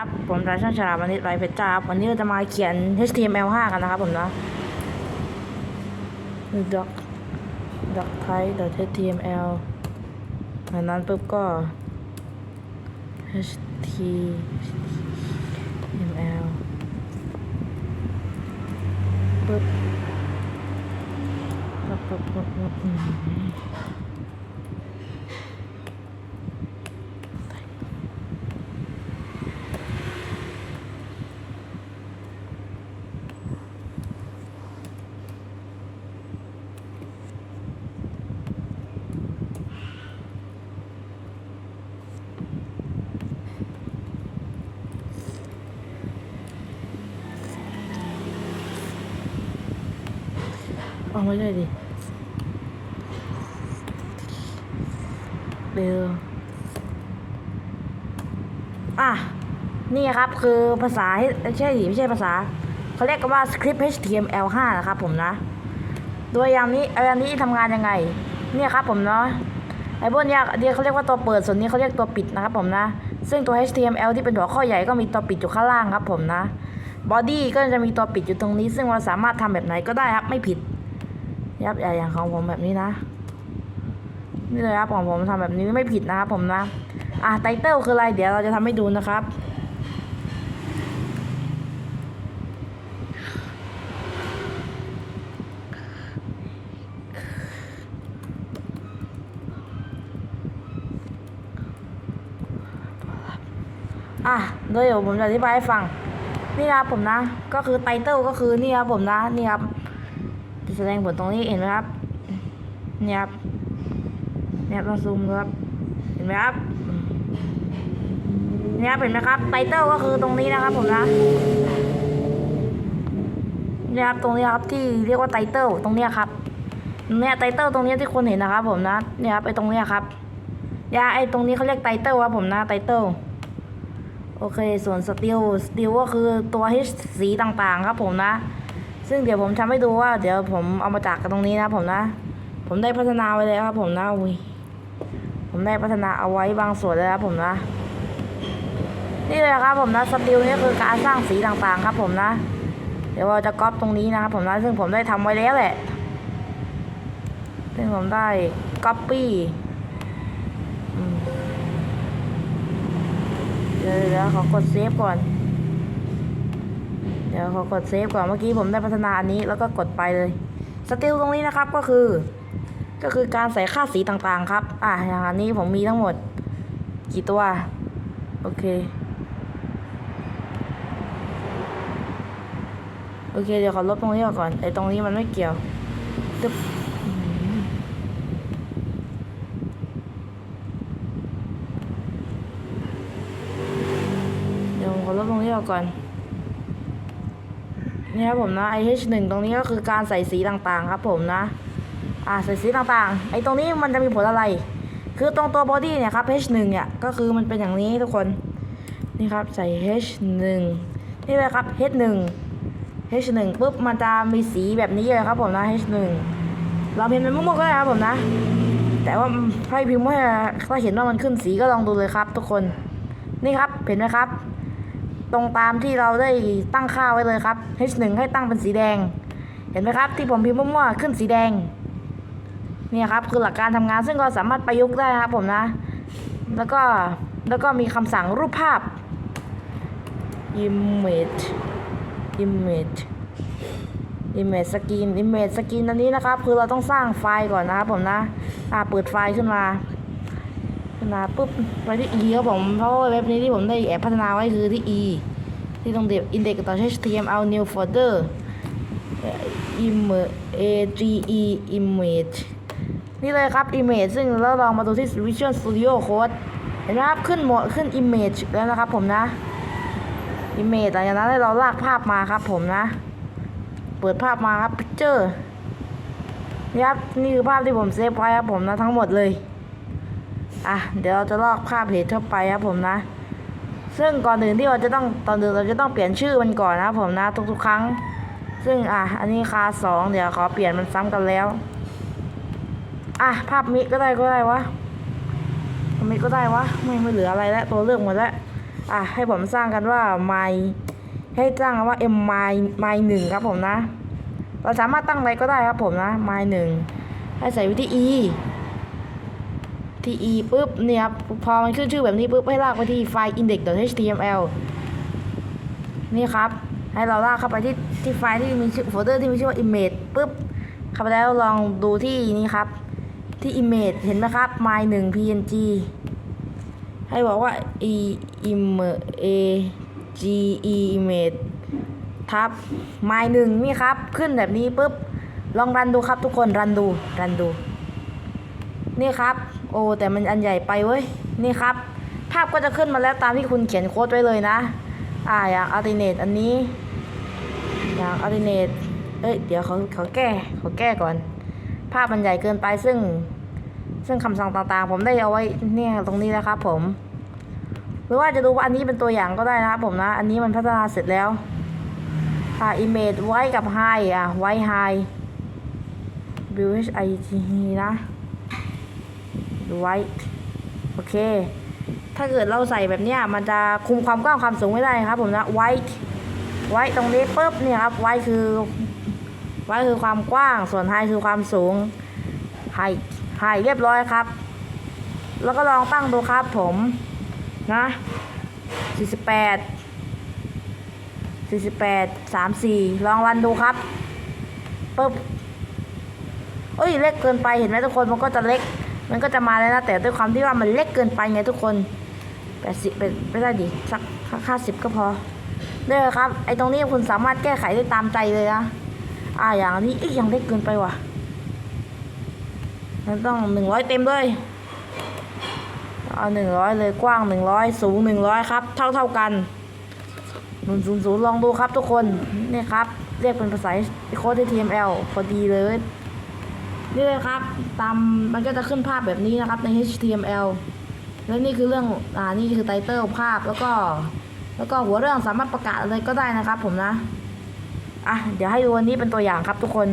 ครับ ผมรายช่างฉลาดวันนี้ไรเพชรจ้าวันนี้เราจะมาเขียน HTML5 กันนะครับผมนะ doc doc type html จากนั้นปุ๊บก็ html ปุ๊บปุ๊บปุ๊บปุ๊บ เอาไม่ได้ดิเร็วอะ นี่ครับคือภาษาไม่ใช่ดิไม่ใช่ภาษา เขาเรียกกันว่า script HTML5 นะครับผมนะ โดยอย่างนี้ไอ้อันนี้ทำงานยังไง เนี่ยครับผมเนาะไอ้พวกเนี้ยเดี๋ยวเขาเรียกว่าตัวเปิดส่วนนี้เขาเรียกตัวปิดนะครับผมนะ ซึ่งตัว HTML ที่เป็นหัวข้อใหญ่ก็มีตัวปิดอยู่ข้างล่างครับผมนะ body ก็จะมีตัวปิดอยู่ตรงนี้ ซึ่งเราสามารถทำแบบไหนก็ได้ครับ ไม่ผิด ยับอย่อย่างของผมแบบนี้นะ นี่เลยครับของผมทำแบบนี้ไม่ผิดนะครับผมนะอะไตเติลคืออะไรเดี๋ยวเราจะทำให้ดูนะครับอะดยเดี๋ยวผมจะอธิบายให้ฟัง นี่ครับผมนะ ก็คือไตเติลก็คือนี่ครับผมนะ นี่ครับ แสดงผลตรงนี้เห็นไหมครับเนี่ยครับเนี่ยเราซูมครับ เห็นไหมครับเนี่ยครับเห็นไหมครับไตเติลก็คือตรงนี้นะครับผมนะเนี่ยครับตรงนี้ครับที่เรียกว่าไตเติลตรงนี้ครับเนี่ยไตเติลตรงนี้ที่คนเห็นนะครับ ผมนะเนี่ยครับไอตรงนี้ครับยาไอตรงนี้เขาเรียกไตเติลครับผมนะไตเติลโอเค ส่วนสติลสติลก็คือตัว H สีต่างๆ ครับผมนะ ซึ่งเดี๋ยวผมทำให้ดูว่า เดี๋ยวผมเอามาจากกันตรงนี้นะผมนะ ผมได้พัฒนาไว้แล้วครับผมนะอุ้ยผมได้พัฒนาเอาไว้บางส่วนแล้วครับผมนะ นี่เลยครับผมนะสติลนี่คือการสร้างสีต่างๆครับ ผมนะ เดี๋ยวเราจะก๊อปตรงนี้นะครับผมนะซึ่งผมได้ทำไว้แล้วแหละซึ่งผมได้ก๊อปปี้เดี๋ยวเดี๋ยวขอกดเซฟก่อน ดี๋ยวขอกดเซฟก่อนเมื่อกี้ผมได้พัฒนาอันนี้แล้วก็กดไปเลยสติลตรงนี้นะครับก็คือ ก็คือการใส่ค่าสีต่างๆครับ อะอย่างอันนี้ผมมีทั้งหมด กี่ตัว โอเค โอเค เดี๋ยวขอลบตรงนี้ก่อนไอ้ตรงนี้มันไม่เกี่ยวตึ๊บเดี๋ยวขอลบตรงนี้ก่อน นี่ครับผมนะ IH1 ตรงนี้ก็คือการใส่สีต่างๆครับผมนะอ่าใส่สีต่างๆไอ้ตรงนี้มันจะมีผลอะไร คือตรงตัวบอดี้เนี่ยครับ H1 เนี่ยก็คือมันเป็นอย่างนี้ทุกคนนี่ครับใส่ H1 นี่เลยครับ H1 H1 ปุ๊บมันจะมีสีแบบนี้เลยครับผมนะ H1 เราพิมพ์เป็นมั่วๆก็ได้ครับผมนะ แต่ว่าให้พิมพ์ว่าถ้าเห็นว่ามันขึ้นสีก็ลองดูเลยครับ ทุกคน นี่ครับเห็นไหมครับ ตรงตามที่เราได้ตั้งค่าไว้เลยครับ H1 ให้ตั้งเป็นสีแดง เห็นไหมครับ ที่ผมพิมพ์มั่วๆขึ้นสีแดงเนี่ยครับคือหลักการทำงานซึ่งเราสามารถประยุกต์ได้ครับผมนะ แล้วก็แล้วก็มีคำสั่งรูปภาพ image image image skin image skin อันนี้นะครับ คือเราต้องสร้างไฟล์ก่อนนะครับผมนะอ่าเปิดไฟล์ขึ้นมา ขึ้นมาปุ๊บไปที่ e ครับผมเพราะว่าเว็บนี้ที่ผมได้แอบพัฒนาไว้คือที่ e ที่ตรงเด็บ index ต่อ html new folder image a g e image นี่เลยครับ image ซึ่งเราลองมาดูที่ Visual Studio Code เห็นไหมครับขึ้นหมดขึ้น image แล้วนะครับผมนะ image หลังจากนั้นเราลากภาพมาครับผมนะ เปิดภาพมาครับ picture นี่ครับนี่คือภาพที่ผมเซฟไว้ครับผมนะทั้งหมดเลย อะเดี๋ยวเราจะลอกภาพเพจเข้าไปครับผมนะ ซึ่งก่อนอื่นที่เราจะต้องตอนอื่นเราจะต้องเปลี่ยนชื่อมันก่อนนะครับผมนะทุกๆ ครั้ง ซึ่งอะอันนี้คาสองเดี๋ยวขอเปลี่ยนมันซ้ำกันแล้ว อะภาพมิก็ได้ก็ได้วะภาพมิก็ได้วะไม่ไม่เหลืออะไรแล้วตัวเลือกหมดแล้วอะให้ผมสร้างกันว่า my ให้สร้างกันว่า m my my หนึ่งครับผมนะ เราสามารถตั้งอะไรก็ได้ครับผมนะ my หนึ่งให้ใส่ไว้ที่ e ที่ e ปุ๊บเนี่ยครับพอมันขึ้นชื่อแบบนี้ปุ๊บให้ลากไปที่ไฟล์ index.html นี่ครับ ให้เราลากเข้าไปที่ที่ไฟล์ที่มีชื่อโฟลเดอร์ที่มีชื่อว่า image ปุ๊บเข้าไปแล้วลองดูที่นี่ครับ ที่ image เห็นไหมครับ my หนึ่ง png ให้บอกว่า e im a g e image ทับ my หนึ่งนี่ครับ ขึ้นแบบนี้ปุ๊บลองรันดูครับทุกคนรันดูรันดู นี่ครับ โอ้แต่มันอันใหญ่ไปเว้ย นี่ครับ ภาพก็จะขึ้นมาแล้วตามที่คุณเขียนโค้ดไว้เลยนะ อ่าอย่าง alternate อันนี้ อย่าง alternate เอ้ยเดี๋ยวเขาเขาแก้เขาแก้ก่อน ภาพมันใหญ่เกินไปซึ่ง ซึ่งคำสั่งต่างๆ ผมได้เอาไว้เนี่ยตรงนี้แล้วครับผม หรือว่าจะดูว่าอันนี้เป็นตัวอย่างก็ได้นะครับผมนะ อันนี้มันพัฒนาเสร็จแล้วอ่า image ไว้กับ high อะไว้ high build h i g นะ ดูไว้ โอเค ถ้าเกิดเราใส่แบบเนี้ยมันจะคุมความกว้างความสูงไม่ได้ครับ ผมนะไว้ไว้ตรงนี้ปุ๊บเนี่ยครับไว้คือไว้คือความกว้างส่วนไฮคือความสูงไฮไฮเรียบร้อยครับ แล้วก็ลองตั้งดูครับผมนะ48 48 34 ลองรันดูครับปุ๊บเอ้ย เล็กเกินไปเห็นไหมทุกคนมันก็จะเล็ก มันก็จะมาแล้วนะแต่ด้วยความที่ว่ามันเล็กเกินไปไงทุกคนแปดสิบเป็นไม่ได้ดิสักห้าสิบก็พอเนี่ยครับไอ้ตรงนี้คุณสามารถแก้ไขได้ตามใจเลยนะอ่าอย่างนี้อีกอยังเล็กเกินไปว่ะมันต้องหนึ่งร้อยเต็มเลยเอาหนึ่งร้อยเลยกว้างหนึ่งร้อยสูงหนึ่งร้อยครับ เท่าเท่ากันหนึ่งศูนย์ศูนย์ลองดูครับทุกคนนี่ครับ เรียกเป็นภาษาโค้ด HTML พอดีเลย นี่เลยครับ ตามมันก็จะขึ้นภาพแบบนี้นะครับใน HTML แล้วนี่คือเรื่อง อ่า นี่คือไตเติลภาพ แล้วก็ แล้วก็หัวเรื่องสามารถประกาศอะไรก็ได้นะครับผมนะ อะ เดี๋ยวให้ดูอันนี้เป็นตัวอย่างครับทุกคน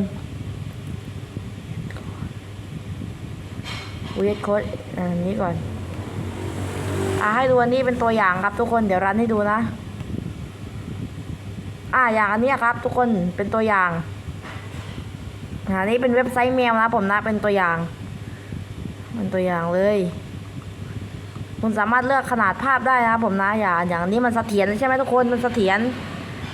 วีดโค้ดอันนี้ก่อน อะให้ดูอันนี้เป็นตัวอย่างครับทุกคน เดี๋ยวรันให้ดูนะ อะอย่างอันนี้ครับ ทุกคน เป็นตัวอย่าง อันนี้เป็นเว็บไซต์แมวนะผมนะเป็นตัวอย่าง เป็นตัวอย่างเลย คุณสามารถเลือกขนาดภาพได้นะผมนะอย่างอย่างนนี้มันเสถียรใช่ไหมทุกคนมันเสถียร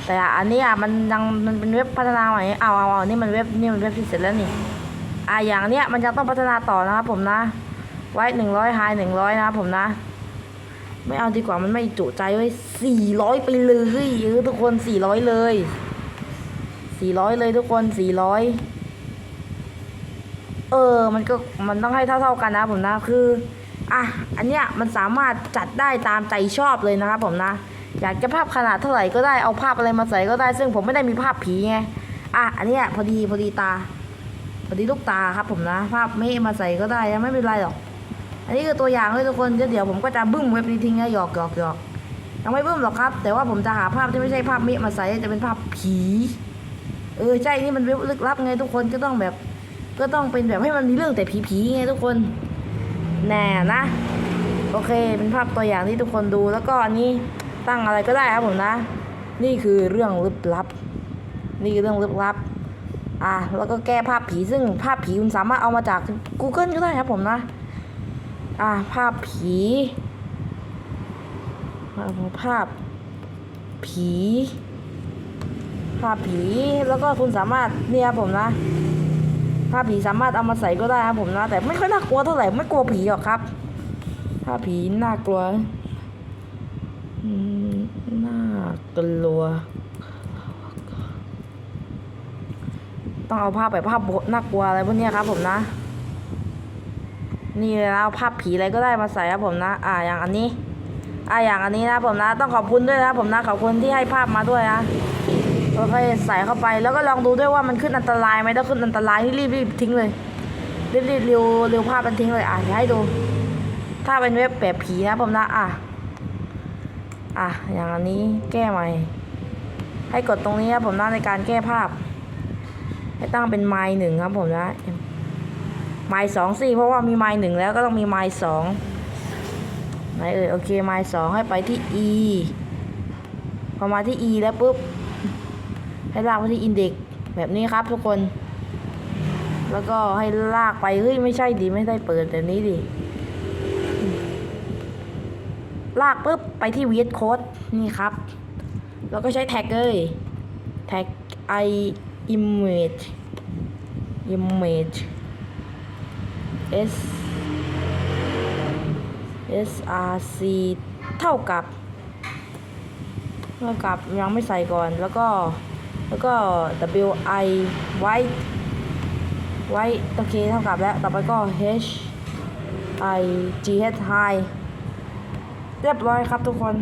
แต่อันนี้อะมันยังมันเป็นเว็บพัฒนาใหม่เอาเอาเอานี่มันเว็บนี่มันเว็บที่เสร็จแล้วนี่อะอย่างเนี้ยมันยังต้องพัฒนาต่อนะครับผมนะ ไว้หนึ่งร้อยไฮหนึ่งร้อยนะครับผมนะ ไม่เอาดีกว่ามันไม่จุใจไว้สี่ร้อยไปเลยเออทุกคนสี่ร้อยเลยสี่ร้อยเลยทุกคนสี่ร้อย เออ มันก็มันต้องให้เท่า ๆกันนะผมนะคืออะอันเนี้ยมันสามารถจัดได้ตามใจชอบเลยนะครับผมนะอยากจะภาพขนาดเท่าไหร่ก็ได้เอาภาพอะไรมาใส่ก็ได้ ซึ่งผมไม่ได้มีภาพผีไงอะอันเนี้ยพอดีพอดีตาพอดีลูกตาครับผมนะ ภาพไม่มาใส่ก็ได้ไม่เป็นไรหรอก อันนี้คือตัวอย่างเลยทุกคนเดี๋ยวผมก็จะบึ้มเว็บนี้ทิ้งนะหยอกหยอกหยอกยังไม่บึ้มหรอกครับ แต่ว่าผมจะหาภาพที่ไม่ใช่ภาพเมฆมาใส่จะเป็นภาพผี เออใช่นี่มันเว็บลึกลับไงทุกคนก็ต้องแบบ ก็ต้องเป็นแบบให้มันมีเรื่องแต่ผีๆไงทุกคน แน่นะ โอเค เป็นภาพตัวอย่างที่ทุกคนดูแล้วก็อันนี้ตั้งอะไรก็ได้ครับผมนะ นี่คือเรื่องลึกลับ นี่คือเรื่องลึกลับ อะแล้วก็แก้ภาพผีซึ่งภาพผีคุณสามารถเอามาจาก Google ก็ได้ครับผมนะ อะภาพผีภาพผี ภาพผีแล้วก็คุณสามารถเนี่ยครับผมนะ ภาพผีสามารถเอามาใส่ก็ได้ครับผมนะ แต่ไม่ค่อยน่ากลัวเท่าไหร่ไม่กลัวผีหรอกครับภาพผีน่ากลัวน่ากลัว ต้องเอาภาพแบบภาพน่ากลัวอะไรพวกนี้ครับ ผมนะ นี่เลยนะเอาภาพผีอะไรก็ได้มาใส่ครับผมนะ อ่าอย่างอันนี้ อ่าอย่างอันนี้นะผมนะ ต้องขอบคุณด้วยนะผมนะขอบคุณที่ให้ภาพมาด้วยนะ โอเคใส่เข้าไปแล้วก็ลองดูด้วยว่ามันขึ้นอันตรายไหมถ้าขึ้นอันตรายนี่รีบรีบทิ้งเลยรีบรีบเร็วเร็วภาพมันทิ้งเลยอะเดี๋ยวให้ดู ถ้าเป็นเว็บแบบผีนะผมนะอะอะอย่างอันนี้แก้ใหม่ ให้กดตรงนี้ครับผมนะในการแก้ภาพ ให้ตั้งเป็นไมล์หนึ่งครับผมนะไมล์สองสิเพราะว่ามีไมล์หนึ่งแล้วก็ต้องมีไมล์สองไหนเอ่ยโอเคไมล์สองให้ไปที่ e พอมาที่ e แล้วปุ๊บ ให้ลากไปที่อินเด็กแบบนี้ครับทุกคน แล้วก็ให้ลากไป เฮ้ย ไม่ใช่ดิไม่ได้เปิดแบบนี้ดิ ลากปุ๊บไปที่ VS Code นี่ครับ แล้วก็ใช้แท็กเลยแท็ก i image image s src เท่ากับ เท่ากับยังไม่ใส่ก่อนแล้วก็ แล้วก็ wi ไว้ไว้โอเคเท่ากับแล้ว ต่อไปก็ h i g h high เรียบร้อยครับทุกคน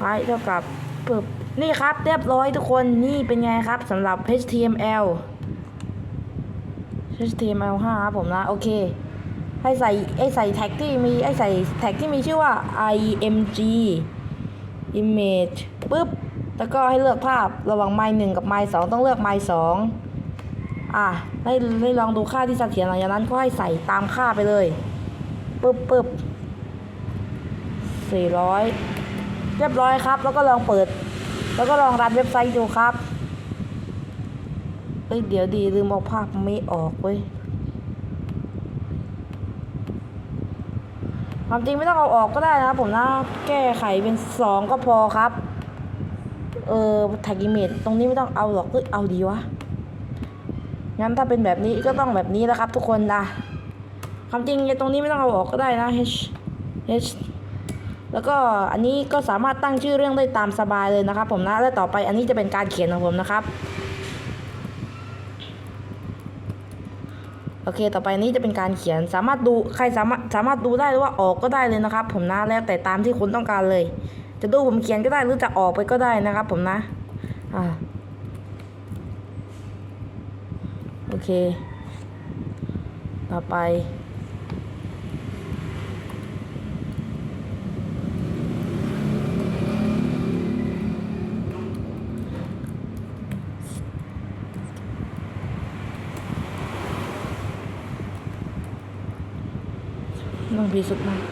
high เท่ากับปึ๊บนี่ครับ เรียบร้อยทุกคนนี่เป็นไงครับสำหรับ html html 5ครับผมนะ โอเค ให้ใส่ไอ้ใส่แท็กที่มีไอ้ใส่แท็กที่มีชื่อว่า img image ปึ๊บ แล้วก็ให้เลือกภาพระหว่างไมล์หนึ่งกับไมล์สองต้องเลือกไมล์สองอะให้ให้ลองดูค่าที่เสถียรหลังจากนั้นก็ให้ใส่ตามค่าไปเลยปึ๊บปึ๊บสี่ร้อยเรียบร้อยครับ แล้วก็ลองเปิด แล้วก็ลองรันเว็บไซต์ดูครับเอ้ยเดี๋ยวดีลืมเอาภาพไม่ออกเว้ยความจริงไม่ต้องเอาออกก็ได้นะครับผมนะแก้ไขเป็นสองก็พอครับ เออแท็กอิเมจตรงนี้ไม่ต้องเอาหรอกเอ้ยเอาดีวะ งั้นถ้าเป็นแบบนี้ก็ต้องแบบนี้แล้วครับ ทุกคนนะความจริงตรงนี้ไม่ต้องเอาออกก็ได้นะ h h แล้วก็อันนี้ก็สามารถตั้งชื่อเรื่องได้ตามสบายเลยนะครับ ผมนะ และต่อไปอันนี้จะเป็นการเขียนของผมนะครับ โอเค ต่อไปนี้จะเป็นการเขียนสามารถดูใครสามารถสามารถดูได้หรือว่าออกก็ได้เลยนะครับ ผมนะแล้วแต่ตามที่คุณต้องการเลย จะดูผมเขียนก็ได้หรือจะออกไปก็ได้นะครับ ผมนะ อ่า โอเค ต่อไปต้องพีสุดมาก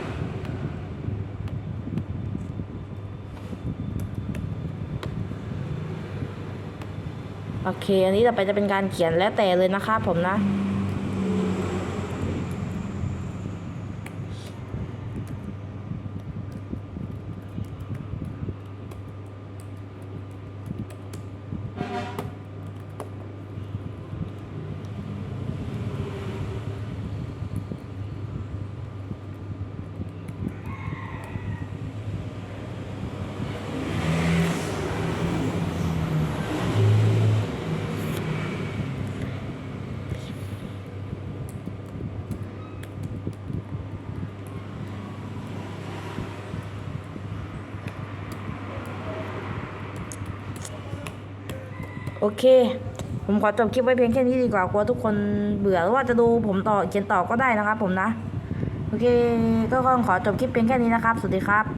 โอเค อันนี้ต่อไปจะเป็นการเขียนแล้วแต่เลยนะคะผมนะ โอเค ผมขอจบคลิปไว้เพียงแค่นี้ดีกว่ากลัวทุกคนเบื่อหรือว่าจะดูผมต่อเขียนต่อก็ได้นะครับผมนะ โอเค ก็ขอจบคลิปเพียงแค่นี้นะครับ สวัสดีครับ